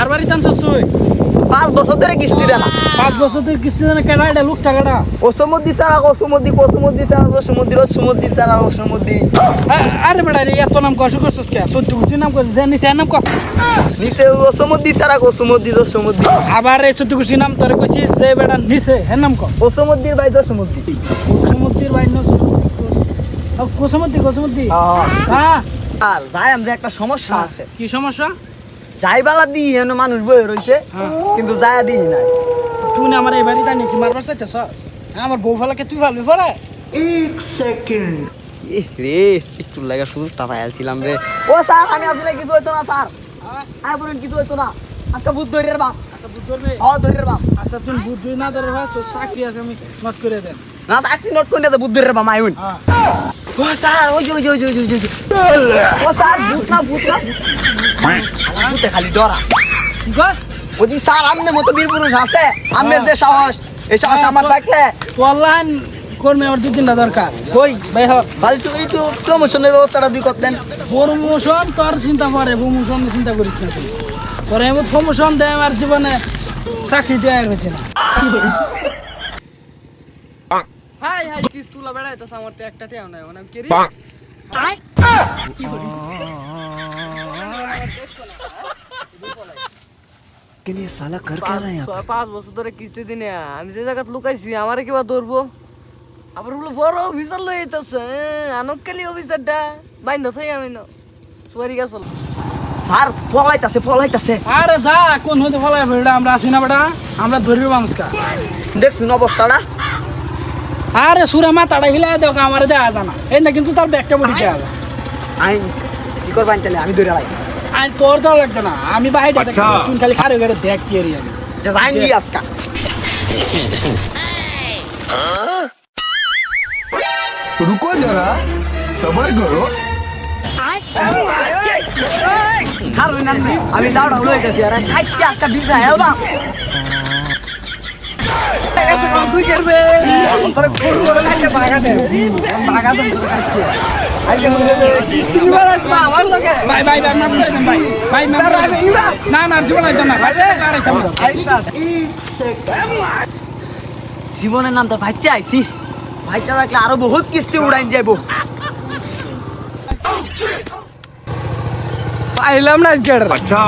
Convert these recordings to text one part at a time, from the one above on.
কার আনছিস তুই? পাঁচ বছর ধরে কিস্তি দেনা। পাঁচ বছর তুই কিস্তি দেনে কেনা এটা লোক টাকাটা? ওসমুদ্দি তারা ওসমুদ্দি কোসমুদ্দি তারা ওসমুদ্দি ওসমুদ্দি তারা ওসমুদ্দি আ- আরে বেটা রে এত নাম কষ্ট করছিস কে? সত্যি কুচি নাম করছিস যে নিচে নাম কর নিচে ওসমুদ্দি তারা ওসমুদ্দি ওসমুদ্দি আবার এই সত্যি কুচি নাম তোরে কইছিস যে বেটা নিচে এর নাম কর ওসমুদ্দির ভাই ওসমুদ্দি কুসমুদ্দির বাইন কুসমুদ্দি কুসমুদ্দি হ্যাঁ। আর যাই আমি একটা সমস্যা আছে। কি সমস্যা? যাই বালা দি এনে মানুষ বয়ে রইছে হ্যাঁ। কিন্তু যায়া দিই নাই। তুই না আমার এই বাড়িতে আনিছি মারবার চাইতেছ হ্যাঁ আমার বউ ফেলাকে তুই ভাবলি পরে? এক সেকেন্ড। এ রে একটু লাগা সুযোগটা পাইছিলাম রে। ও স্যার আমি আসলে কিছু হইতো না স্যার। আয় বলেন কিছু হইতো না। আজকে বুধ ধরে বাপ। আচ্ছা বুদ্ধ ধরবে? হ ধরে বাপ। আচ্ছা তুই বুদ্ধ না ধরে ভাই তোর চাকরি আছে আমি নট করে দেন। না চাকরি নোট করে দে বুধ ধরে বাপ আইউন হ্যাঁ। ও স্যার ওই যে ওই যে ওই যে ওই যে। ও স্যার ভূত না ভূত না ভূতে খালি ডরা। আছে ওই স্যার আমনে মতো বীর পুরুষ আছে। আমনের যে সাহস এই সাহস আমার থাকলে তো অনলাইন কর্মী আমার দু তিনটা দরকার। কই ভাই হ খালি তুই একটু প্রমোশনের ব্যবস্থাটা তুই করতেন প্রমোশন তোর চিন্তা করে প্রমোশন চিন্তা করিস না তুই। তোর এমন প্রমোশন দেয় আমার জীবনে চাকরি দেওয়ার হয়েছে না। হাই হাই কিস তুলা বেড়াইতেছ আমার তো একটা টেও নাই ওনাম কেরি ছয় পাঁচ বছর ধরে কিস্তি দিনে আমি যে জায়গাত লুকাইছি আমারে কিবা ধরবো? আবার বলে বড় অফিসার লই আইতাছে আনকালি অফিসারটা বাইন্ধ থই আমি না। সুয়ারি গেছল স্যার পলাইতাছে পলাইতাছে। আরে যা কোন হতে ফলাই বেটা আমরা আসি না বেটা আমরা ধরবি মানুষকা দেখছুন অবস্থাটা। আরে সুরে মাথাটা হিলাই দেখ আমার দেওয়া জানা এই না কিন্তু তার ব্যাগটা বডি দেওয়া যায় আইন কি করবান তাহলে আমি ধরে লাই আর তোর দেওয়া লাগবে না আমি বাইরে তুই খালি খারে ঘরে দেখ কি এরি আমি যে যাইঙ্গি আজকা रुको जरा सबर करो খার হইনাম নে আমি দাউড়া লই গেছি আরে কাইতে আজকা দিছা হেলবা তুই জীবনের নাম তোর ভাইচা আইছি। ভাইচা থাকলে আরও বহুত কিস্তি উড়াইন যাইবো। আইলাম না আজকে আচ্ছা।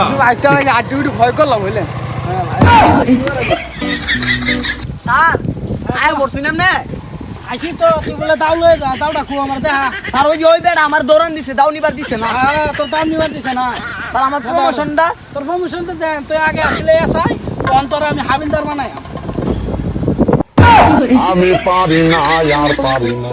আটটু উঠে ভয় করলাম বুঝলেন? স্যার আয় বলছিলাম না। আইসি তো তুই বলে দাও লয়ে যা দাও ডাকু আমার দেখা স্যার ওই যে ওই বেড়া আমার দৌড়ান দিছে দাও নিবার দিছে না। তোর দাম নিবার দিছে না। স্যার আমার প্রমোশনটা তোর প্রমোশন তো দেন তুই আগে আসলে আসাই তখন আমি হাবিলদার বানাই। আমি পারি না আর পারি না।